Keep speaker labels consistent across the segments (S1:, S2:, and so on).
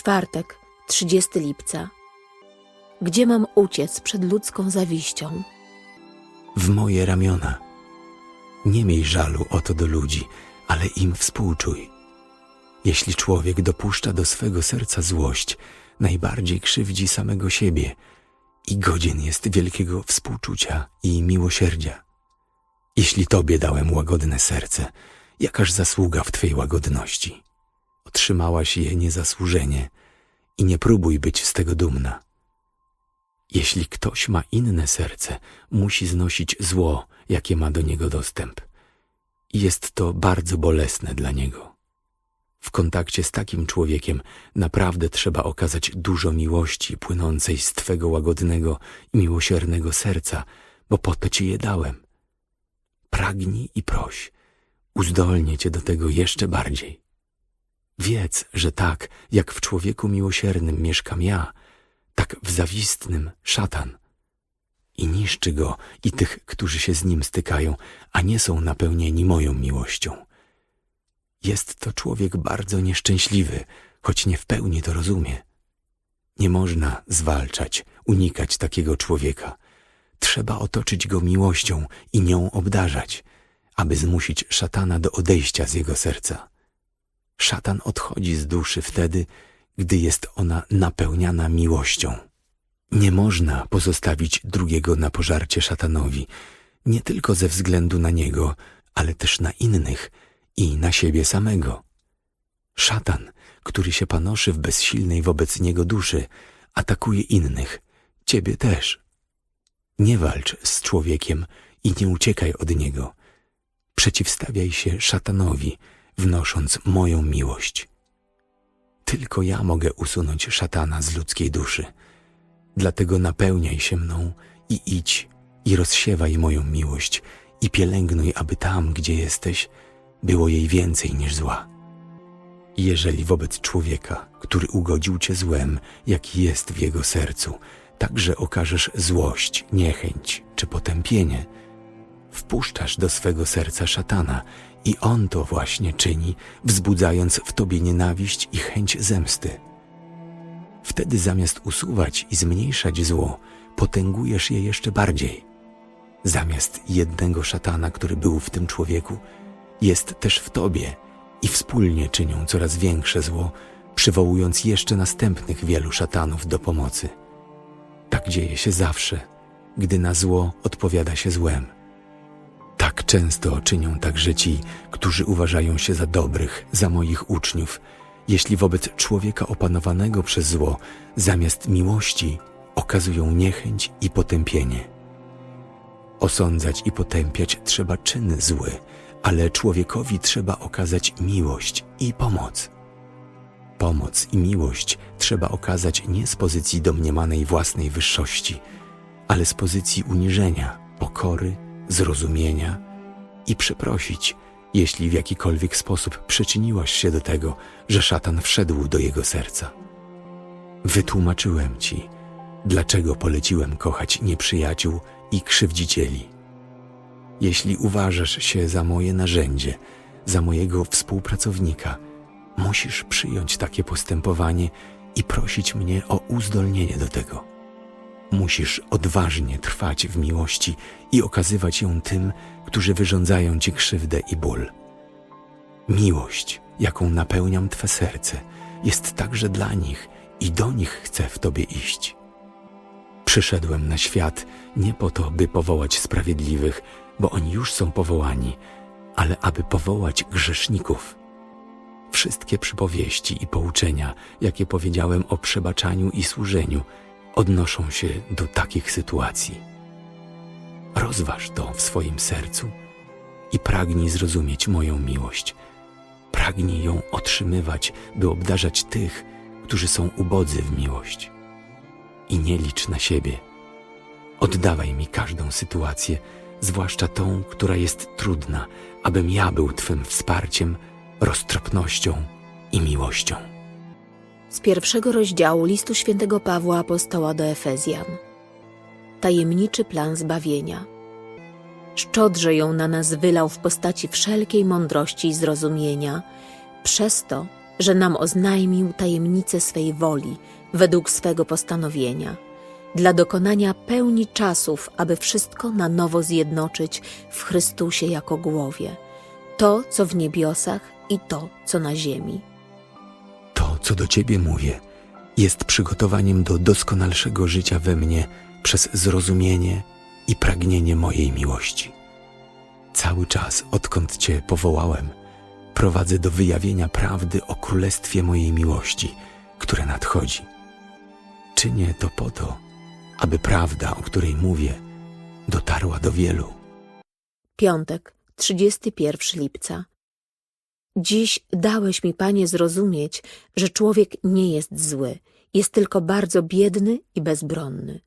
S1: Czwartek, 30 lipca. Gdzie mam uciec przed ludzką zawiścią?
S2: w moje ramiona. Nie miej żalu o to do ludzi, ale im współczuj. Jeśli człowiek dopuszcza do swego serca złość, najbardziej krzywdzi samego siebie i godzien jest wielkiego współczucia i miłosierdzia. Jeśli Tobie dałem łagodne serce, jakaż zasługa w Twej łagodności? Otrzymałaś je niezasłużenie i nie próbuj być z tego dumna. Jeśli ktoś ma inne serce, musi znosić zło, jakie ma do niego dostęp. I jest to bardzo bolesne dla niego. W kontakcie z takim człowiekiem naprawdę trzeba okazać dużo miłości płynącej z Twego łagodnego i miłosiernego serca, bo po to Ci je dałem. Pragnij i proś, uzdolnię Cię do tego jeszcze bardziej. Wiedz, że tak jak w człowieku miłosiernym mieszkam ja, tak w zawistnym szatan. I niszczy go i tych, którzy się z nim stykają, a nie są napełnieni moją miłością. Jest to człowiek bardzo nieszczęśliwy, choć nie w pełni to rozumie. Nie można zwalczać, unikać takiego człowieka. Trzeba otoczyć go miłością i nią obdarzać, aby zmusić szatana do odejścia z jego serca. Szatan odchodzi z duszy wtedy, gdy jest ona napełniana miłością. Nie można pozostawić drugiego na pożarcie szatanowi, nie tylko ze względu na niego, ale też na innych i na siebie samego. Szatan, który się panoszy w bezsilnej wobec niego duszy, atakuje innych, ciebie też. Nie walcz z człowiekiem i nie uciekaj od niego. Przeciwstawiaj się szatanowi, wnosząc moją miłość. Tylko ja mogę usunąć szatana z ludzkiej duszy. Dlatego napełniaj się mną i idź i rozsiewaj moją miłość i pielęgnuj, aby tam, gdzie jesteś, było jej więcej niż zła. Jeżeli wobec człowieka, który ugodził cię złem, jaki jest w jego sercu, także okażesz złość, niechęć czy potępienie, wpuszczasz do swego serca szatana i on to właśnie czyni, wzbudzając w tobie nienawiść i chęć zemsty. Wtedy zamiast usuwać i zmniejszać zło, potęgujesz je jeszcze bardziej. Zamiast jednego szatana, który był w tym człowieku, jest też w tobie i wspólnie czynią coraz większe zło, przywołując jeszcze następnych wielu szatanów do pomocy. Tak dzieje się zawsze, gdy na zło odpowiada się złem. Tak często czynią także ci, którzy uważają się za dobrych, za moich uczniów, jeśli wobec człowieka opanowanego przez zło, zamiast miłości, okazują niechęć i potępienie. Osądzać i potępiać trzeba czyn zły, ale człowiekowi trzeba okazać miłość i pomoc. Pomoc i miłość trzeba okazać nie z pozycji domniemanej własnej wyższości, ale z pozycji uniżenia, pokory, zrozumienia i przeprosić, jeśli w jakikolwiek sposób przyczyniłaś się do tego, że szatan wszedł do jego serca. Wytłumaczyłem ci, dlaczego poleciłem kochać nieprzyjaciół i krzywdzicieli. Jeśli uważasz się za moje narzędzie, za mojego współpracownika, musisz przyjąć takie postępowanie i prosić mnie o uzdolnienie do tego. Musisz odważnie trwać w miłości i okazywać ją tym, którzy wyrządzają ci krzywdę i ból. Miłość, jaką napełniam Twe serce, jest także dla nich i do nich chcę w Tobie iść. Przyszedłem na świat nie po to, by powołać sprawiedliwych, bo oni już są powołani, ale aby powołać grzeszników. Wszystkie przypowieści i pouczenia, jakie powiedziałem o przebaczaniu i służeniu, odnoszą się do takich sytuacji. Rozważ to w swoim sercu i pragnij zrozumieć moją miłość. Pragnij ją otrzymywać, by obdarzać tych, którzy są ubodzy w miłość. I nie licz na siebie. Oddawaj mi każdą sytuację, zwłaszcza tą, która jest trudna, abym ja był Twym wsparciem, roztropnością i miłością.
S1: Z pierwszego rozdziału listu świętego Pawła Apostoła do Efezjan. Tajemniczy plan zbawienia. Szczodrze ją na nas wylał w postaci wszelkiej mądrości i zrozumienia, przez to, że nam oznajmił tajemnicę swej woli według swego postanowienia, dla dokonania pełni czasów, aby wszystko na nowo zjednoczyć w Chrystusie jako głowie, to, co w niebiosach i to, co na ziemi.
S2: Co do Ciebie mówię, jest przygotowaniem do doskonalszego życia we mnie przez zrozumienie i pragnienie mojej miłości. Cały czas, odkąd Cię powołałem, prowadzę do wyjawienia prawdy o królestwie mojej miłości, które nadchodzi. Czynię to po to, aby prawda, o której mówię, dotarła do wielu.
S1: Piątek, 31 lipca. Dziś dałeś mi, Panie, zrozumieć, że człowiek nie jest zły, jest tylko bardzo biedny i bezbronny.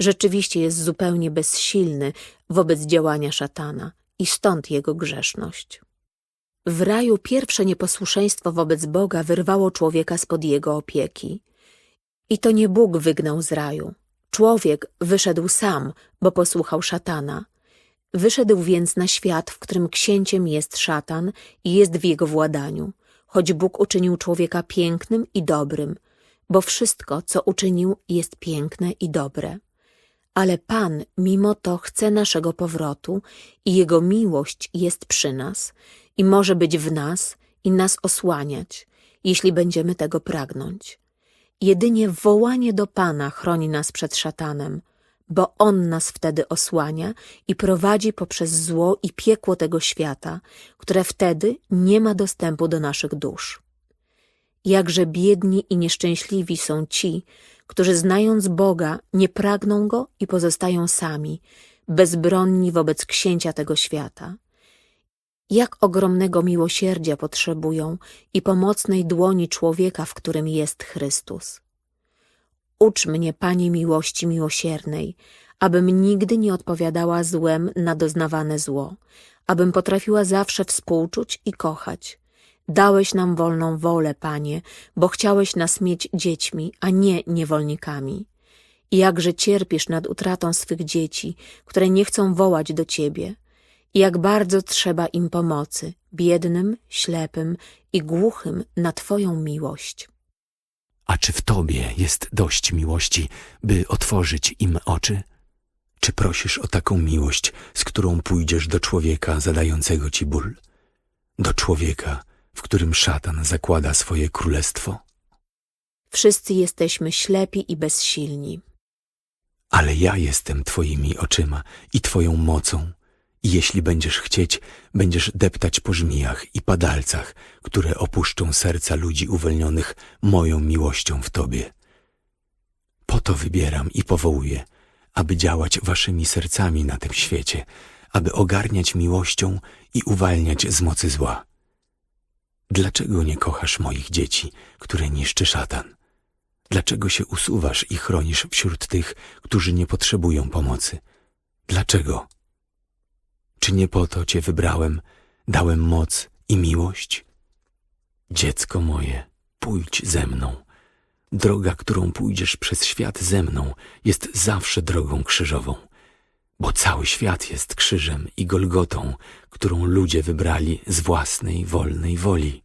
S1: Rzeczywiście jest zupełnie bezsilny wobec działania szatana i stąd jego grzeszność. W raju pierwsze nieposłuszeństwo wobec Boga wyrwało człowieka spod jego opieki. I to nie Bóg wygnał z raju. Człowiek wyszedł sam, bo posłuchał szatana. Wyszedł więc na świat, w którym księciem jest szatan i jest w jego władaniu, choć Bóg uczynił człowieka pięknym i dobrym, bo wszystko, co uczynił, jest piękne i dobre. Ale Pan mimo to chce naszego powrotu i Jego miłość jest przy nas i może być w nas i nas osłaniać, jeśli będziemy tego pragnąć. Jedynie wołanie do Pana chroni nas przed szatanem, bo On nas wtedy osłania i prowadzi poprzez zło i piekło tego świata, które wtedy nie ma dostępu do naszych dusz. Jakże biedni i nieszczęśliwi są ci, którzy znając Boga nie pragną Go i pozostają sami, bezbronni wobec księcia tego świata. Jak ogromnego miłosierdzia potrzebują i pomocnej dłoni człowieka, w którym jest Chrystus. Ucz mnie, Panie miłości miłosiernej, abym nigdy nie odpowiadała złem na doznawane zło, abym potrafiła zawsze współczuć i kochać. Dałeś nam wolną wolę, Panie, bo chciałeś nas mieć dziećmi, a nie niewolnikami. I jakże cierpisz nad utratą swych dzieci, które nie chcą wołać do Ciebie. I jak bardzo trzeba im pomocy, biednym, ślepym i głuchym na Twoją miłość.
S2: A czy w Tobie jest dość miłości, by otworzyć im oczy? Czy prosisz o taką miłość, z którą pójdziesz do człowieka zadającego Ci ból? Do człowieka, w którym szatan zakłada swoje królestwo?
S1: Wszyscy jesteśmy ślepi i bezsilni.
S2: Ale ja jestem Twoimi oczyma i Twoją mocą. Jeśli będziesz chcieć, będziesz deptać po żmijach i padalcach, które opuszczą serca ludzi uwolnionych moją miłością w Tobie. Po to wybieram i powołuję, aby działać waszymi sercami na tym świecie, aby ogarniać miłością i uwalniać z mocy zła. Dlaczego nie kochasz moich dzieci, które niszczy szatan? Dlaczego się usuwasz i chronisz wśród tych, którzy nie potrzebują pomocy? Dlaczego? Czy nie po to Cię wybrałem, dałem moc i miłość? Dziecko moje, pójdź ze mną. Droga, którą pójdziesz przez świat ze mną, jest zawsze drogą krzyżową, bo cały świat jest krzyżem i Golgotą, którą ludzie wybrali z własnej wolnej woli.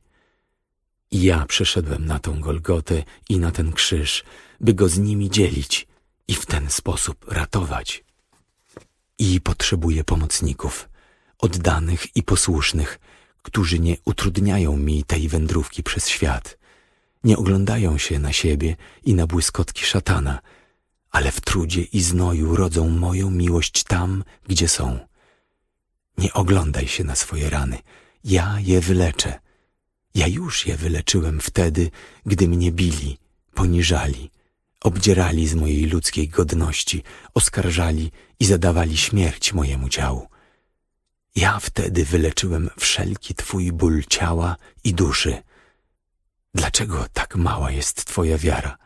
S2: I ja przeszedłem na tą Golgotę i na ten krzyż, by go z nimi dzielić i w ten sposób ratować. I potrzebuję pomocników, oddanych i posłusznych, którzy nie utrudniają mi tej wędrówki przez świat, nie oglądają się na siebie i na błyskotki szatana, ale w trudzie i znoju rodzą moją miłość tam, gdzie są. Nie oglądaj się na swoje rany, ja je wyleczę. Ja już je wyleczyłem wtedy, gdy mnie bili, poniżali, obdzierali z mojej ludzkiej godności, oskarżali i zadawali śmierć mojemu ciału. Ja wtedy wyleczyłem wszelki Twój ból ciała i duszy. Dlaczego tak mała jest Twoja wiara?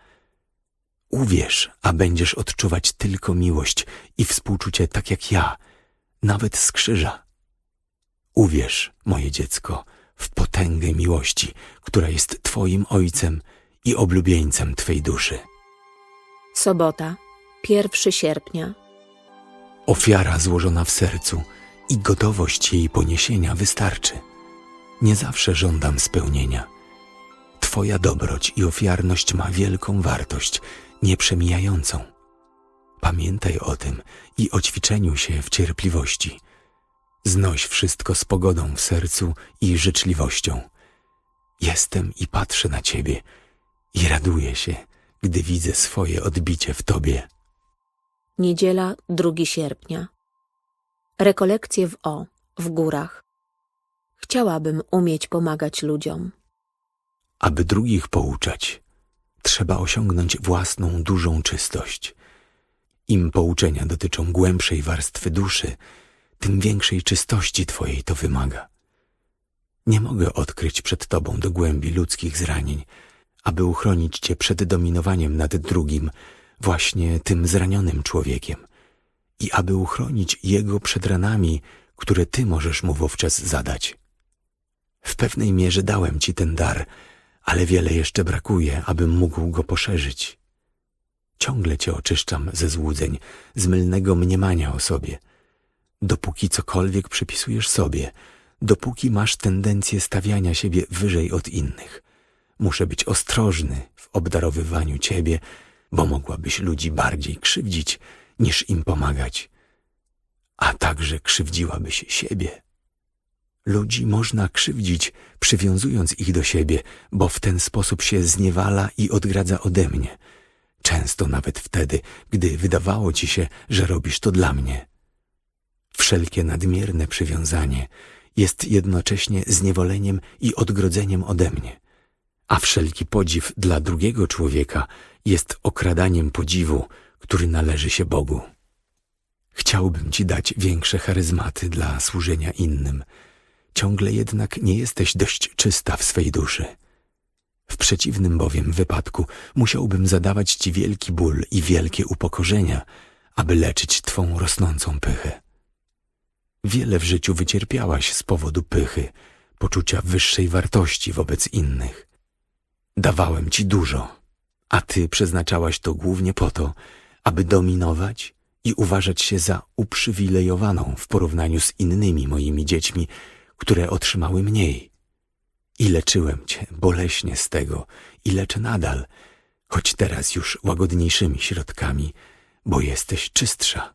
S2: Uwierz, a będziesz odczuwać tylko miłość i współczucie tak jak ja, nawet z krzyża. Uwierz, moje dziecko, w potęgę miłości, która jest Twoim Ojcem i oblubieńcem Twej duszy.
S1: Sobota, 1 sierpnia.
S2: Ofiara złożona w sercu i gotowość jej poniesienia wystarczy. Nie zawsze żądam spełnienia, Twoja dobroć i ofiarność ma wielką wartość, nieprzemijającą. Pamiętaj o tym i o ćwiczeniu się w cierpliwości. Znoś wszystko z pogodą w sercu i życzliwością. Jestem i patrzę na Ciebie i raduję się, gdy widzę swoje odbicie w Tobie.
S1: Niedziela 2 sierpnia. Rekolekcje w O, w górach. Chciałabym umieć pomagać ludziom.
S2: Aby drugich pouczać, trzeba osiągnąć własną dużą czystość. Im pouczenia dotyczą głębszej warstwy duszy, tym większej czystości Twojej to wymaga. Nie mogę odkryć przed Tobą do głębi ludzkich zranień, aby uchronić Cię przed dominowaniem nad drugim, właśnie tym zranionym człowiekiem, i aby uchronić Jego przed ranami, które Ty możesz Mu wówczas zadać. W pewnej mierze dałem Ci ten dar, ale wiele jeszcze brakuje, abym mógł go poszerzyć. Ciągle Cię oczyszczam ze złudzeń, z mylnego mniemania o sobie. Dopóki cokolwiek przypisujesz sobie, dopóki masz tendencję stawiania siebie wyżej od innych. Muszę być ostrożny w obdarowywaniu Ciebie, bo mogłabyś ludzi bardziej krzywdzić, niż im pomagać. A także krzywdziłabyś siebie. Ludzi można krzywdzić, przywiązując ich do siebie, bo w ten sposób się zniewala i odgradza ode mnie. Często nawet wtedy, gdy wydawało ci się, że robisz to dla mnie. Wszelkie nadmierne przywiązanie jest jednocześnie zniewoleniem i odgrodzeniem ode mnie, a wszelki podziw dla drugiego człowieka jest okradaniem podziwu, który należy się Bogu. Chciałbym ci dać większe charyzmaty dla służenia innym, ciągle jednak nie jesteś dość czysta w swej duszy. W przeciwnym bowiem wypadku musiałbym zadawać ci wielki ból i wielkie upokorzenia, aby leczyć twą rosnącą pychę. Wiele w życiu wycierpiałaś z powodu pychy, poczucia wyższej wartości wobec innych. Dawałem ci dużo, a ty przeznaczałaś to głównie po to, aby dominować i uważać się za uprzywilejowaną w porównaniu z innymi moimi dziećmi, które otrzymały mniej. I leczyłem cię boleśnie z tego i leczę nadal, choć teraz już łagodniejszymi środkami, bo jesteś czystsza.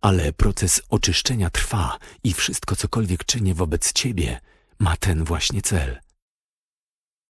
S2: Ale proces oczyszczenia trwa i wszystko cokolwiek czynię wobec ciebie ma ten właśnie cel.